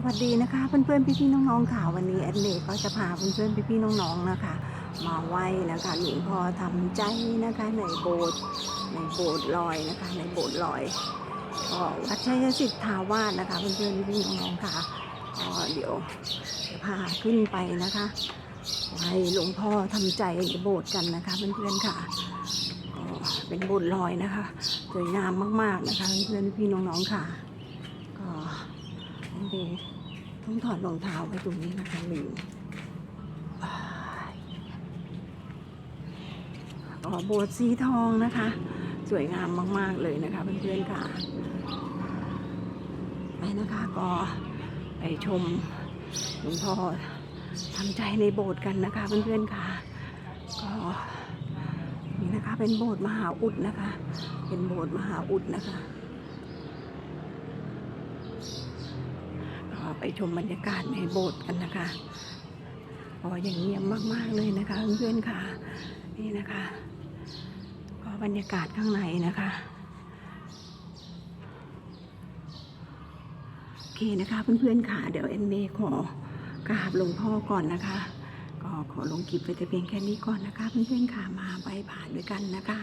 สวัสดีนะคะเพื่อนๆพี่ๆน้องๆค่ะวันนี้แอดเมย์ก็จะพาเพื่อนๆพี่ๆน้องๆนะคะ มาไหว้นะคะหลวงพ่อทำใจนะคะในโบสถ์ในโบสถ์ลอยนะคะ ในโบสถ์ลอยก็วัดชัยสิทธาวาสนะคะเพื่อนๆพี่ๆน้องๆค่ะก็เดี๋ยวจะพาขึ้นไปนะคะไหว้หลวงพ่อทำใจในโบสถ์กันนะคะเพื่อนๆค่ะก็เป็นโบสถ์ลอยนะคะสวยงามมากๆนะคะเพื่อนๆพี่ๆน้องๆค่ะ ดีต้องถอดรองเท้าไว้ตรงนี้นะคะลืมอ้ายอ๋อโบสถ์สีทองนะคะ สวยงามมาก ๆ เลยนะคะเพื่อนๆค่ะ ไปนะคะก็ไปชมหลวงพ่อทำใจในโบสถ์กันนะคะเพื่อนๆค่ะ ก็นี่นะคะเป็นโบสถ์มหาอุดนะคะ เป็นโบสถ์มหาอุดนะคะ ก็ ไปชมบรรยากาศในโบสถ์กันนะคะก็ยังเงียบมากๆเลยนะคะเพื่อนๆค่ะ นี่นะคะก็บรรยากาศข้างในนะคะโอเคนะคะเพื่อนๆค่ะ เดี๋ยวเอ็นเมย์ขอกราบหลวงพ่อก่อนนะคะ ก็ขอลงคลิปไปแต่เพียงแค่นี้ก่อนนะคะ เพื่อนๆค่ะมาไปผ่านด้วยกันนะคะ